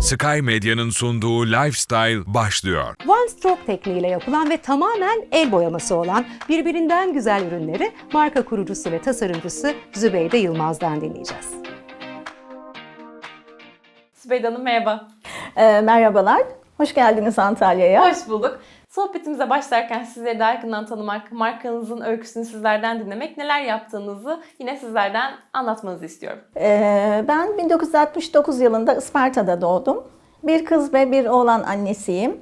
Sky Medya'nın sunduğu Lifestyle başlıyor. One stroke tekniğiyle yapılan ve tamamen el boyaması olan birbirinden güzel ürünleri marka kurucusu ve tasarımcısı Zübeyde Yılmaz'dan dinleyeceğiz. Sübeyde Hanım merhaba. Ee, merhabalar, hoş geldiniz Antalya'ya. Hoş bulduk. Sohbetimize başlarken sizleri daha yakından tanımak, markanızın öyküsünü sizlerden dinlemek, neler yaptığınızı yine sizlerden anlatmanızı istiyorum. Ee, ben 1969 yılında Isparta'da doğdum. Bir kız ve bir oğlan annesiyim.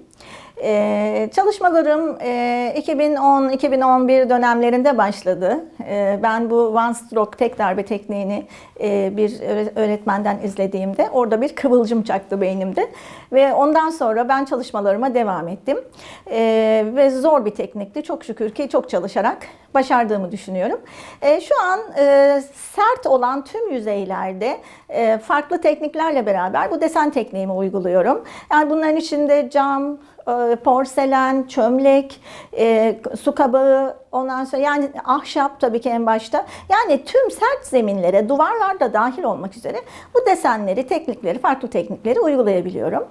Ee, çalışmalarım e, 2010-2011 dönemlerinde başladı. Ee, ben bu One Stroke tek darbe tekniğini e, bir öğre- öğretmenden izlediğimde orada bir kıvılcım çaktı beynimde. Ve ondan sonra ben çalışmalarıma devam ettim. Ee, ve zor bir teknikti. Çok şükür ki çok çalışarak başardığımı düşünüyorum. Ee, şu an e, sert olan tüm yüzeylerde e, farklı tekniklerle beraber bu desen tekniğimi uyguluyorum. Yani bunların içinde cam, e, porselen, çömlek, e, su kabağı, ondan sonra yani ahşap tabii ki en başta. Yani tüm sert zeminlere, duvarlar da dahil olmak üzere bu desenleri, teknikleri, farklı teknikleri uygulayabiliyorum.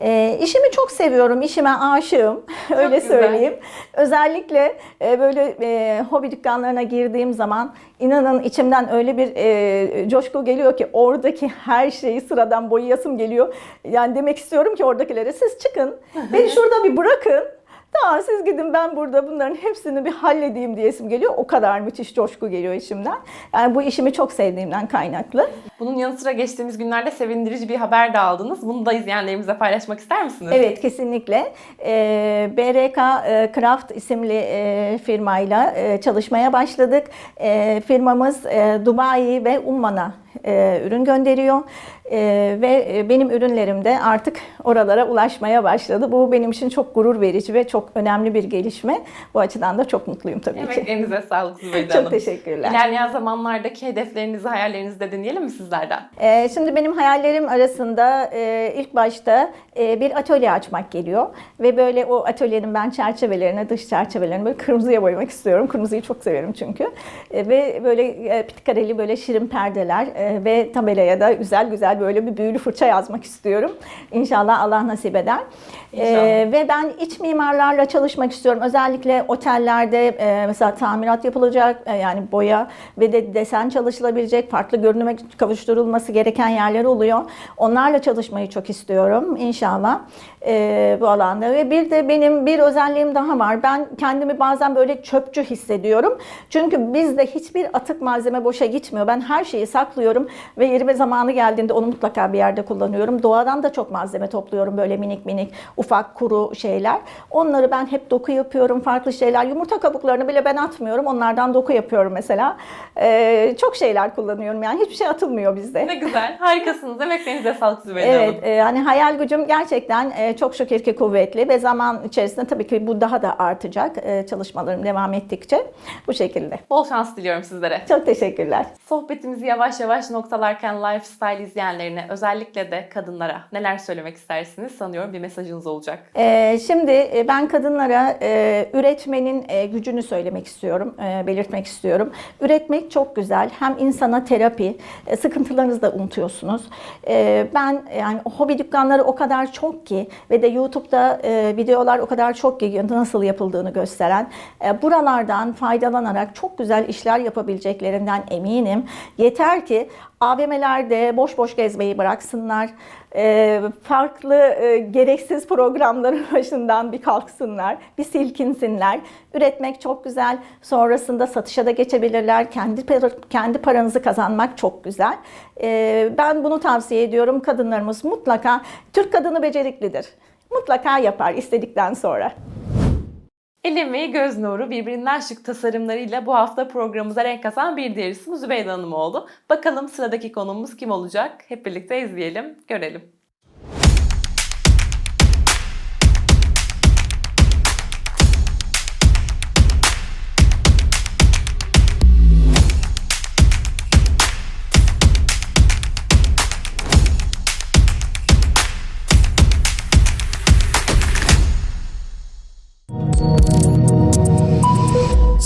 E, işimi çok seviyorum, işime aşığım, öyle güzel. söyleyeyim. Özellikle e, böyle e, hobi dükkanlarına girdiğim zaman inanın içimden öyle bir e, coşku geliyor ki oradaki her şeyi sıradan boyayasım geliyor. Yani demek istiyorum ki oradakilere siz çıkın, beni şurada bir bırakın. Tamam siz gidin ben burada bunların hepsini bir halledeyim diyesim geliyor. O kadar müthiş coşku geliyor içimden. Yani bu işimi çok sevdiğimden kaynaklı. Bunun yanı sıra geçtiğimiz günlerde sevindirici bir haber de aldınız. Bunu da izleyenlerimize paylaşmak ister misiniz? Evet kesinlikle. Ee, BRK e, Craft isimli e, firmayla e, çalışmaya başladık. E, firmamız e, Dubai ve Umman'a e, ürün gönderiyor. E, ve e, benim ürünlerim de artık oralara ulaşmaya başladı. Bu benim için çok gurur verici ve çok önemli bir gelişme. Bu açıdan da çok mutluyum tabii ki. Emeklerinize sağlık Sübeyde Çok Hanım. teşekkürler. İlerleyen zamanlardaki hedeflerinizi, hayallerinizi de dinleyelim mi sizlerden? Ee, şimdi benim hayallerim arasında e, ilk başta e, bir atölye açmak geliyor. Ve böyle o atölyenin ben çerçevelerini, dış çerçevelerini böyle kırmızıya boyamak istiyorum. Kırmızıyı çok severim çünkü. E, ve böyle e, pitkareli böyle şirin perdeler e, ve tabelaya da güzel güzel böyle bir büyülü fırça yazmak istiyorum. İnşallah Allah nasip eder. E, ve ben iç mimarlarla çalışmak istiyorum. Özellikle otellerde e, mesela tamirat yapılacak e, yani boya ve de desen çalışılabilecek farklı görünüme kavuşturulması gereken yerler oluyor. Onlarla çalışmayı çok istiyorum inşallah e, bu alanda. Ve bir de benim bir özelliğim daha var. Ben kendimi bazen böyle çöpçü hissediyorum. Çünkü bizde hiçbir atık malzeme boşa gitmiyor. Ben her şeyi saklıyorum ve yeri ve zamanı geldiğinde onu mutlaka bir yerde kullanıyorum. Doğadan da çok malzeme topluyorum böyle minik minik ufak kuru şeyler. Onları ben hep doku yapıyorum farklı şeyler. Yumurta kabuklarını bile ben atmıyorum. Onlardan doku yapıyorum mesela. Ee, çok şeyler kullanıyorum yani hiçbir şey atılmıyor bizde. Ne güzel. Harikasınız. Emeklerinize sağlık Sübeyde Hanım. Evet, e, hani hayal gücüm gerçekten e, çok şükür ki kuvvetli ve zaman içerisinde tabii ki bu daha da artacak e, çalışmalarım devam ettikçe bu şekilde. Bol şans diliyorum sizlere. Çok teşekkürler. Sohbetimizi yavaş yavaş noktalarken lifestyle izleyenlerine özellikle de kadınlara neler söylemek istersiniz sanıyorum bir mesajınız olacak. Ee, şimdi e, ben kadınlara e, üretmenin e, gücünü söylemek istiyorum, e, belirtmek istiyorum. Üretmek çok güzel. Hem insana terapi, e, sıkıntılarınızı da unutuyorsunuz. E, ben yani hobi dükkanları o kadar çok ki ve de YouTube'da e, videolar o kadar çok ki nasıl yapıldığını gösteren. E, buralardan faydalanarak çok güzel işler yapabileceklerinden eminim. Yeter ki AVM'lerde boş boş gezmeyi bıraksınlar. E, farklı e, gereksiz programların başından bir kalksınlar, bir silkinsinler. Üretmek çok güzel. Sonrasında satışa da geçebilirler. Kendi kendi paranızı kazanmak çok güzel. E, ben bunu tavsiye ediyorum. Kadınlarımız mutlaka Türk kadını beceriklidir. Mutlaka yapar istedikten sonra. El emeği göz nuru birbirinden şık tasarımlarıyla bu hafta programımıza renk katan bir diğer isim Zübeyde Hanım oldu. Bakalım sıradaki konuğumuz kim olacak? Hep birlikte izleyelim, görelim.